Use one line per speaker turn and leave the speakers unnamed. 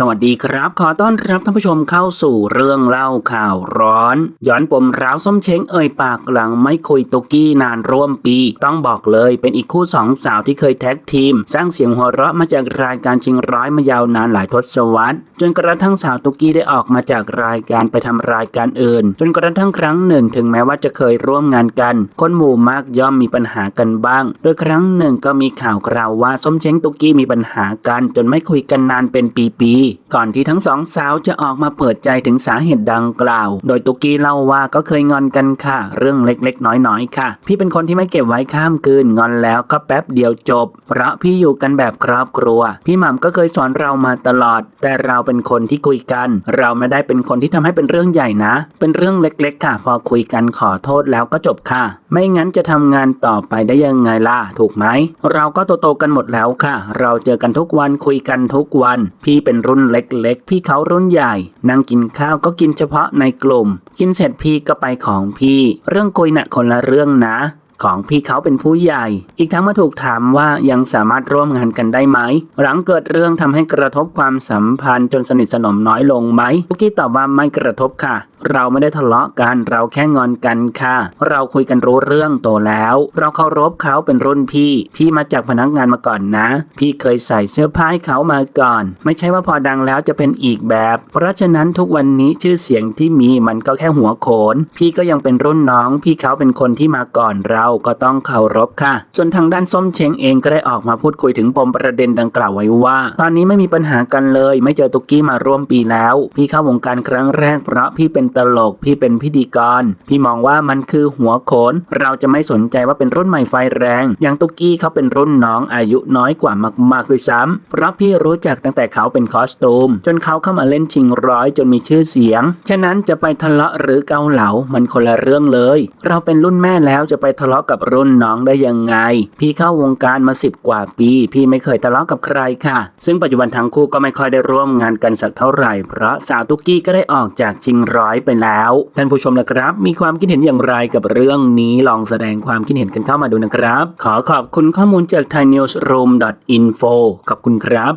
สวัสดีครับ ขอต้อนรับท่านผู้ชมเข้าสู่เรื่องเล่าข่าวร้อน ย้อนปมร้าวส้มเช้งเอ่ยปากหลังไม่คุยตุกี้นานร่วมปี ต้องบอกเลยเป็นอีกคู่สองสาวที่เคยแท็กทีม สร้างเสียงหัวเราะมาจากรายการชิงร้อยมายาวนานหลายทศวรรษ จนกระทั่งสาวตุกี้ได้ออกมาจากรายการไปทำรายการอื่น จนกระทั่งครั้งหนึ่งถึงแม้ว่าจะเคยร่วมงานกัน คนหมู่มากย่อมมีปัญหากันบ้าง โดยครั้งหนึ่งก็มีข่าวคราวว่าส้มเช้งตุกกี้มีปัญหากัน จนไม่คุยกันนานเป็นปีๆก่อนที่ทั้งสองสาวจะออกมาเปิดใจถึงสาเหตุดังกล่าว โดยตุกกี้เล่าว่าก็เคยงอนกันค่ะ เรื่องเล็กๆ น้อยๆ ค่ะ พี่เป็นคนที่ไม่เก็บไว้ข้ามคืนงอนแล้วก็แป๊บเดียวจบ เพราะพี่อยู่กันแบบครอบครัว พี่หม่ำก็เคยสอนเรามาตลอด แต่เราเป็นคนที่คุยกัน เราไม่ได้เป็นคนที่ทำให้เป็นเรื่องใหญ่นะ เป็นเรื่องเล็กๆ ค่ะ พอคุยกันขอโทษแล้วก็จบค่ะ ไม่งั้นจะทำงานต่อไปได้ยังไงล่ะถูกไหมเราก็โตๆกันหมดแล้วค่ะ เราเจอกันทุกวันคุยกันทุกวัน พี่เป็นรุ่นเล็กๆ พี่เขารุ่นใหญ่ นั่งกินข้าวก็กินเฉพาะในกลุ่ม กินเสร็จพี่ก็ไปของพี่ เรื่องคุยน่ะคนละเรื่องนะ ของพี่เขาเป็นผู้ใหญ่ อีกทั้งเมื่อถูกถามว่ายังสามารถร่วมงานกันได้ไหม หลังเกิดเรื่องทำให้กระทบความสัมพันธ์จนสนิทสนมน้อยลงไหมปุกกี้ตอบว่าไม่กระทบค่ะ เราไม่ได้ทะเลาะกันเราแค่งอนกันค่ะ เราคุยกันรู้เรื่องโตแล้ว เราเคารพเขาเป็นรุ่นพี่ พี่มาจากพนักงานมาก่อนนะ พี่เคยใส่เสื้อผ้าให้เขามาก่อน ไม่ใช่ว่าพอดังแล้วจะเป็นอีกแบบ เพราะฉะนั้นทุกวันนี้ชื่อเสียงที่มีมันก็แค่หัวโขน พี่ก็ยังเป็นรุ่นน้อง พี่เขาเป็นคนที่มาก่อนเราก็ต้องเคารพค่ะ ส่วนทางด้านส้มเช้งเองก็ได้ออกมาพูดคุยถึงปมประเด็นดังกล่าวไว้ว่า ตอนนี้ไม่มีปัญหากันเลย ไม่เจอตุกกี้มาร่วมปีแล้ว พี่เข้าวงการครั้งแรกเพราะพี่เป็นตลกพี่เป็นพิธีกร พี่มองว่ามันคือหัวโขน เราจะไม่สนใจว่าเป็นรุ่นใหม่ไฟแรง อย่างตุกกี้เขาเป็นรุ่นน้องอายุน้อยกว่ามากๆด้วยซ้ำเพราะพี่รู้จักตั้งแต่เขาเป็นคอสตูม จนเขาเข้ามาเล่นชิงร้อยจนมีชื่อเสียง ฉะนั้นจะไปทะเลาะหรือเกาเหลามันคนละเรื่องเลย เราเป็นรุ่นแม่แล้วจะไปทะเลาะาะกับรุ่นน้องได้ยังไง พี่เข้าวงการมาสิบกว่าปี พี่ไม่เคยทะเลาะกับใครค่ะ ซึ่งปัจจุบันทั้งคู่ก็ไม่ค่อยได้ร่วมงานกันสักเท่าไหร่ เพราะสาวตุกกี้ก็ได้ออกจากชิงร้อยไปแล้ว ท่านผู้ชมนะครับ มีความคิดเห็นอย่างไรกับเรื่องนี้ลองแสดงความคิดเห็นกันเข้ามาดูนะครับ ขอขอบคุณข้อมูลจาก thainewsroom.info ขอบคุณครับ